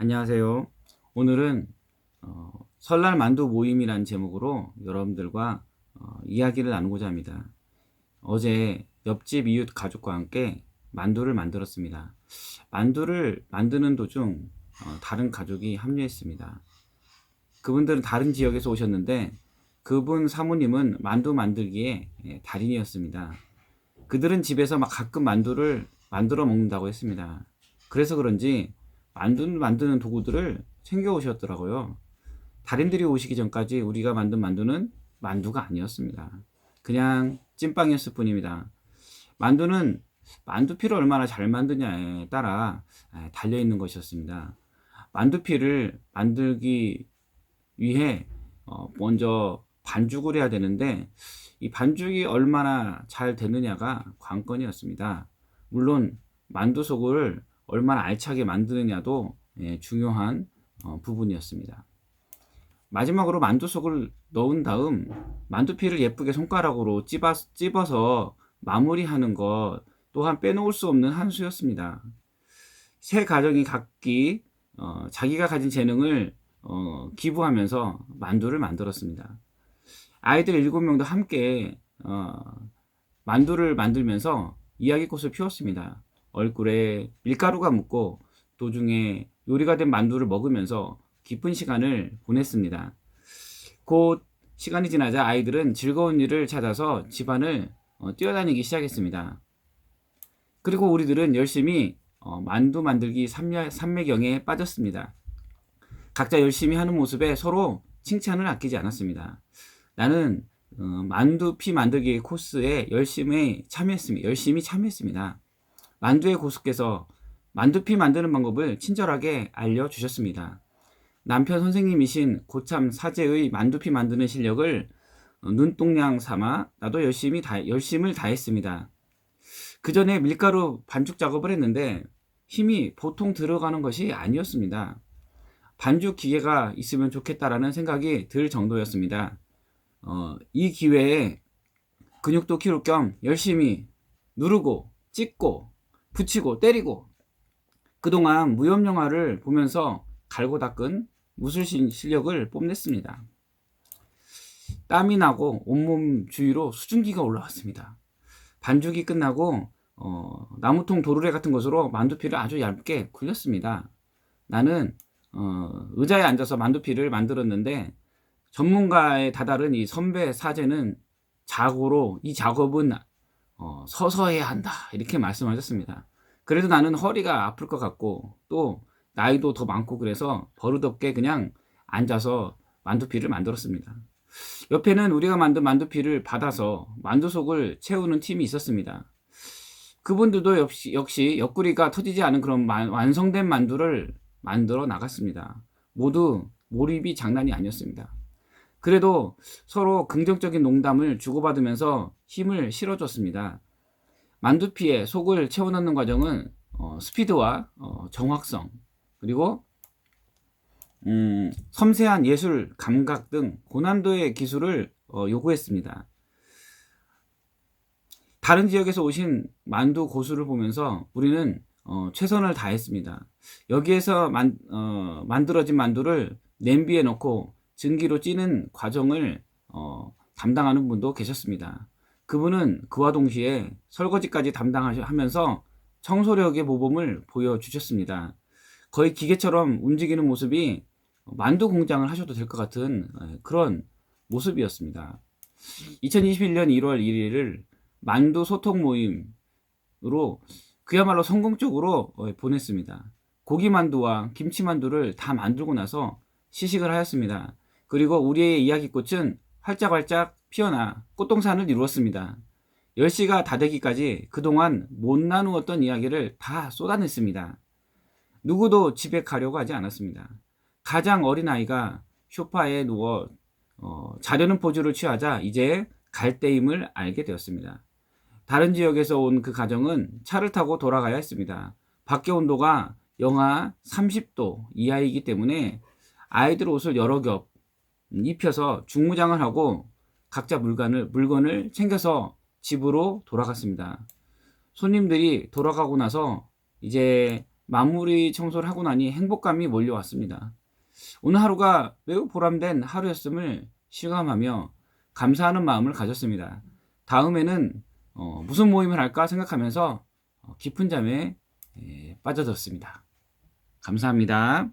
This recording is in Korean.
안녕하세요. 오늘은 어, 설날 만두 모임이란 제목으로 여러분들과 어, 이야기를 나누고자 합니다. 어제 옆집 이웃 가족과 함께 만두를 만들었습니다. 만두를 만드는 도중 어, 다른 가족이 합류했습니다. 그분들은 다른 지역에서 오셨는데 그분 사모님은 만두 만들기에 예, 달인이었습니다. 그들은 집에서 막 가끔 만두를 만들어 먹는다고 했습니다. 그래서 그런지 만두 만드는 도구들을 챙겨 오셨더라고요. 달인들이 오시기 전까지 우리가 만든 만두는 만두가 아니었습니다. 그냥 찐빵이었을 뿐입니다. 만두는 만두피를 얼마나 잘 만드냐에 따라 아, 달려 있는 것이었습니다. 만두피를 만들기 위해 어, 먼저 반죽을 해야 되는데 이 반죽이 얼마나 잘 되느냐가 관건이었습니다. 물론 만두 속을 얼마나 알차게 만드느냐도 예, 중요한 어, 부분이었습니다. 마지막으로 만두 속을 넣은 다음 만두피를 예쁘게 손가락으로 찝어, 찝어서 마무리하는 것 또한 빼놓을 수 없는 한 수였습니다. 세 가정이 각기 어, 자기가 가진 재능을 어, 기부하면서 만두를 만들었습니다. 아이들 일곱 명도 함께 어, 만두를 만들면서 이야기꽃을 피웠습니다. 얼굴에 밀가루가 묻고 도중에 요리가 된 만두를 먹으면서 기쁜 시간을 보냈습니다. 곧 시간이 지나자 아이들은 즐거운 일을 찾아서 집안을 어, 뛰어다니기 시작했습니다. 그리고 우리들은 열심히 어, 만두 만들기 삼매, 삼매경에 빠졌습니다. 각자 열심히 하는 모습에 서로 칭찬을 아끼지 않았습니다. 나는 어, 만두피 만들기 코스에 열심히 참여했습니다. 열심히 참여했습니다. 만두의 고수께서 만두피 만드는 방법을 친절하게 알려주셨습니다. 남편 선생님이신 고참 사제의 만두피 만드는 실력을 어, 눈동냥 삼아 나도 열심히 다, 열심을 다했습니다. 그 전에 밀가루 반죽 작업을 했는데 힘이 보통 들어가는 것이 아니었습니다. 반죽 기계가 있으면 좋겠다라는 생각이 들 정도였습니다. 어, 이 기회에 근육도 키울 겸 열심히 누르고 찍고 붙이고 때리고 그동안 무협 영화를 보면서 갈고 닦은 무술 실력을 뽐냈습니다. 땀이 나고 온몸 주위로 수증기가 올라왔습니다. 반죽이 끝나고 어, 나무통 도르래 같은 것으로 만두피를 아주 얇게 굴렸습니다. 나는 어, 의자에 앉아서 만두피를 만들었는데 전문가에 다다른 이 선배 사제는 자고로 이 작업은 어, 서서 해야 한다 이렇게 말씀하셨습니다. 그래도 나는 허리가 아플 것 같고 또 나이도 더 많고 그래서 버릇없게 그냥 앉아서 만두피를 만들었습니다. 옆에는 우리가 만든 만두피를 받아서 만두 속을 채우는 팀이 있었습니다. 그분들도 역시, 역시 옆구리가 터지지 않은 그런 만, 완성된 만두를 만들어 나갔습니다. 모두 몰입이 장난이 아니었습니다. 그래도 서로 긍정적인 농담을 주고받으면서 힘을 실어줬습니다. 만두피에 속을 채워넣는 과정은 어, 스피드와 어, 정확성 그리고 음, 섬세한 예술 감각 등 고난도의 기술을 어, 요구했습니다. 다른 지역에서 오신 만두 고수를 보면서 우리는 어, 최선을 다했습니다. 여기에서 만, 어, 만들어진 만두를 냄비에 넣고 증기로 찌는 과정을 어, 담당하는 분도 계셨습니다. 그분은 그와 동시에 설거지까지 담당하면서 청소력의 모범을 보여주셨습니다. 거의 기계처럼 움직이는 모습이 만두 공장을 하셔도 될 것 같은 예, 그런 모습이었습니다. 2021년 1월 1일을 만두 소통 모임으로 그야말로 성공적으로 어, 보냈습니다. 고기 만두와 김치 만두를 다 만들고 나서 시식을 하였습니다. 그리고 우리의 이야기꽃은 활짝활짝 피어나 꽃동산을 이루었습니다. 10시가 다 되기까지 그동안 못 나누었던 이야기를 다 쏟아냈습니다. 누구도 집에 가려고 하지 않았습니다. 가장 어린 아이가 쇼파에 누워 어, 자려는 포즈를 취하자 이제 갈 때임을 알게 되었습니다. 다른 지역에서 온 그 가정은 차를 타고 돌아가야 했습니다. 밖의 온도가 영하 30도 이하이기 때문에 아이들 옷을 여러 겹 입혀서 중무장을 하고 각자 물건을, 물건을 챙겨서 집으로 돌아갔습니다. 손님들이 돌아가고 나서 이제 마무리 청소를 하고 나니 행복감이 몰려왔습니다. 오늘 하루가 매우 보람된 하루였음을 실감하며 감사하는 마음을 가졌습니다. 다음에는 어, 무슨 모임을 할까 생각하면서 어, 깊은 잠에 에, 빠져들었습니다. 감사합니다.